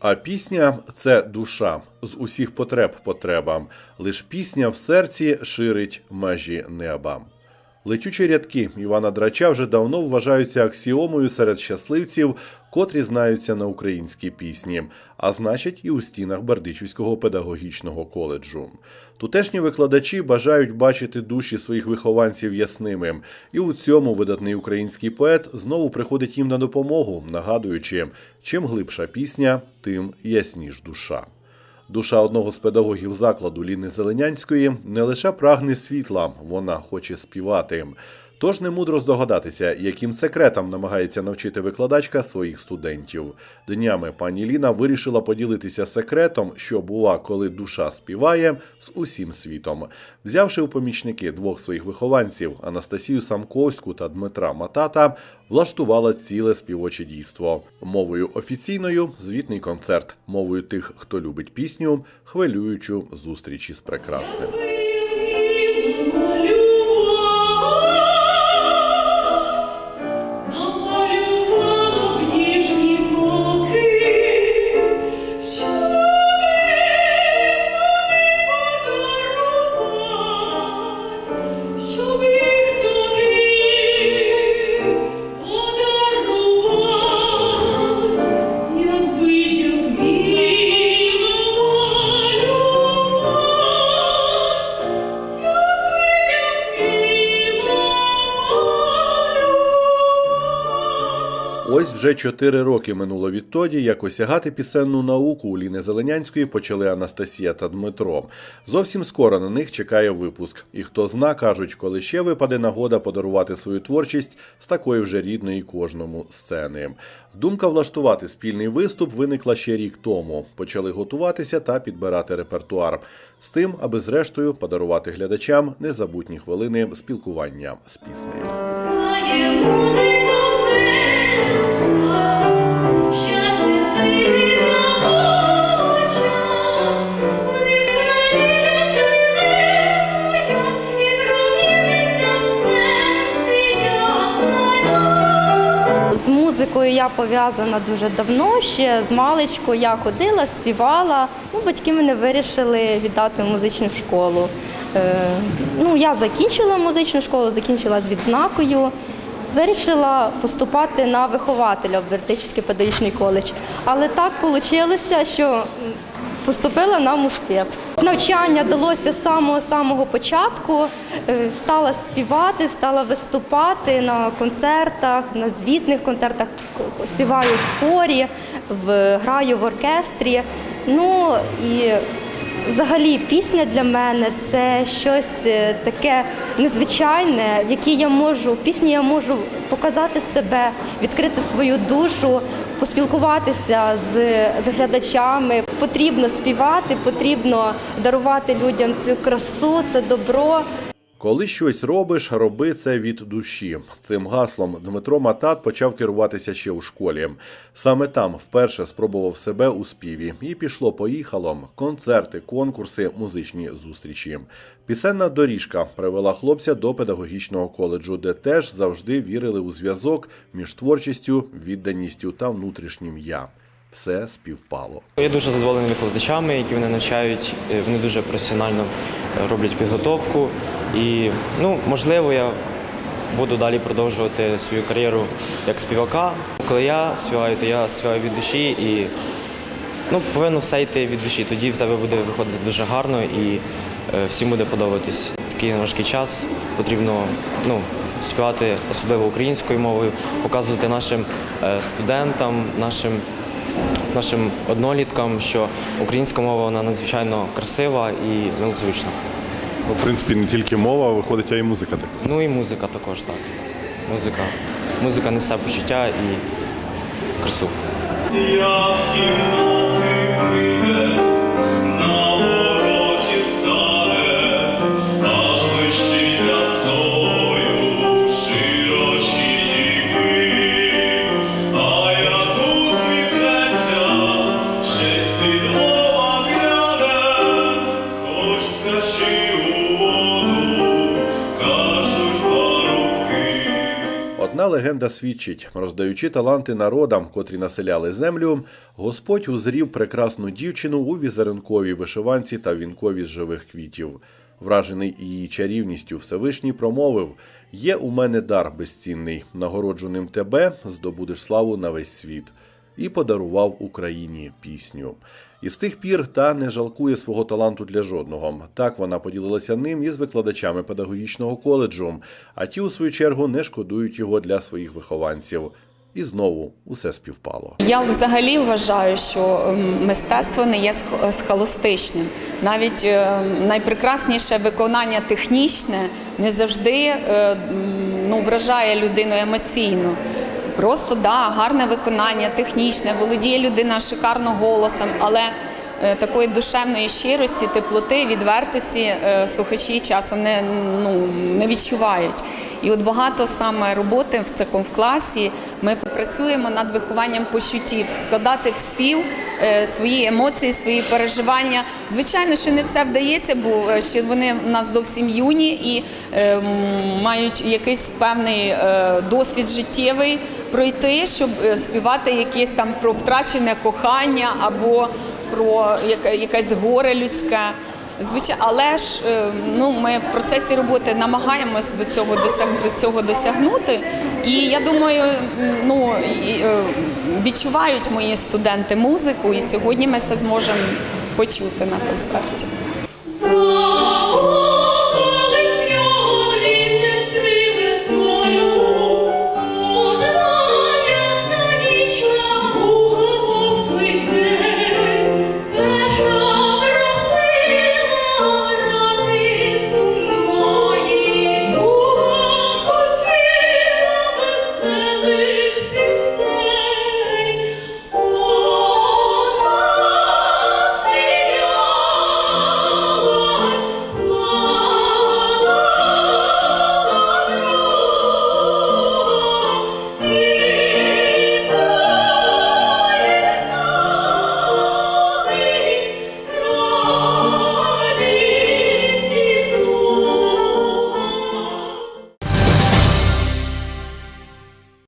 А пісня це душа з усіх потреб потребам. Лиш пісня в серці ширить межі неба. Летючі рядки Івана Драча вже давно вважаються аксіомою серед щасливців, котрі знаються на українській пісні, а значить, і у стінах Бердичівського педагогічного коледжу. Тутешні викладачі бажають бачити душі своїх вихованців ясними, і у цьому видатний український поет знову приходить їм на допомогу, нагадуючи, чим глибша пісня, тим ясніш душа. Душа одного з педагогів закладу Ліни Зеленянської не лише прагне світла, вона хоче співати. Тож не мудро здогадатися, яким секретам намагається навчити викладачка своїх студентів. Днями пані Ліна вирішила поділитися секретом, що бува, коли душа співає з усім світом. Взявши у помічники двох своїх вихованців Анастасію Самковську та Дмитра Матата, влаштувала ціле співоче дійство. Мовою офіційною звітний концерт, мовою тих, хто любить пісню, хвилюючу зустрічі з прекрасним. Ось вже чотири роки минуло відтоді, як осягати пісенну науку у Ліни Зеленянської почали Анастасія та Дмитро. Зовсім скоро на них чекає випуск. І хто зна, кажуть, коли ще випаде нагода подарувати свою творчість з такої вже рідної кожному сцени. Думка влаштувати спільний виступ виникла ще рік тому. Почали готуватися та підбирати репертуар з тим, аби зрештою подарувати глядачам незабутні хвилини спілкування з піснею. Музикою я пов'язана дуже давно. Ще з маличку я ходила, співала. Ну, батьки мене вирішили віддати в музичну школу. Е, ну, я закінчила музичну школу, закінчила з відзнакою. Вирішила поступати на вихователя в Бердичівський педагогічний коледж. Але так вийшло, що поступила на муфтеп. Навчання далося з самого самого початку. Е, Стала співати, стала виступати на концертах, на звітних концертах. Співаю в хорі, в, граю в оркестрі. Ну і взагалі пісня для мене це щось е, таке незвичайне, в якій я можу в пісні я можу показати себе, відкрити свою душу, поспілкуватися з, з глядачами. Потрібно співати, потрібно дарувати людям цю красу, це добро. Коли щось робиш, роби це від душі. Цим гаслом Дмитро Матат почав керуватися ще у школі. Саме там вперше спробував себе у співі, і пішло поїхало. Концерти, конкурси, музичні зустрічі. Пісенна доріжка привела хлопця до педагогічного коледжу, де теж завжди вірили у зв'язок між творчістю, відданістю та внутрішнім я. Все співпало. Я дуже задоволений викладачами, які мене навчають. Е, Вони дуже професіонально е, роблять підготовку. І ну, можливо, я буду далі продовжувати свою кар'єру як співака. Коли я співаю, то я співаю від душі і ну, повинно все йти від душі. Тоді в тебе буде виходити дуже гарно і е, всім буде подобатись. Такий важкий час потрібно ну, співати особливо українською мовою, показувати нашим студентам, нашим нашим одноліткам, що українська мова вона надзвичайно красива і незвична. Ну, в принципі, не тільки мова, виходить, а й музика. Так. Ну і музика також так. Музика. Музика несе почуття і красу. Я з кімнати прийде, Одна легенда свідчить, роздаючи таланти народам, котрі населяли землю, Господь узрів прекрасну дівчину у візеринковій вишиванці та вінкові з живих квітів. Вражений її чарівністю, Всевишній промовив: Є у мене дар безцінний, нагороджу ним тебе, здобудеш славу на весь світ. І подарував Україні пісню. І з тих пір та не жалкує свого таланту для жодного. Так вона поділилася ним із викладачами педагогічного коледжу, а ті, у свою чергу, не шкодують його для своїх вихованців. І знову усе співпало. Я взагалі вважаю, що ем, мистецтво не є сх- схоластичним. Навіть е, найпрекрасніше виконання технічне не завжди е, ну, вражає людину емоційно. Просто да, гарне виконання, технічне, володіє людина шикарно голосом, але е, такої душевної щирості, теплоти, відвертості е, слухачі часом не, ну, не відчувають. І от багато саме роботи в такому в класі ми працюємо над вихованням почуттів, складати в спів е, свої емоції, свої переживання. Звичайно, що не все вдається, бо ще вони в нас зовсім юні і е, мають якийсь певний е, досвід життєвий пройти, щоб е, співати якесь там про втрачене кохання або про яке- якесь горе людське. Звичайно, але ж е, ну ми в процесі роботи намагаємось до цього досяг до цього досягнути. І я думаю, ну е, відчувають мої студенти музику, і сьогодні ми це зможемо почути на концерті.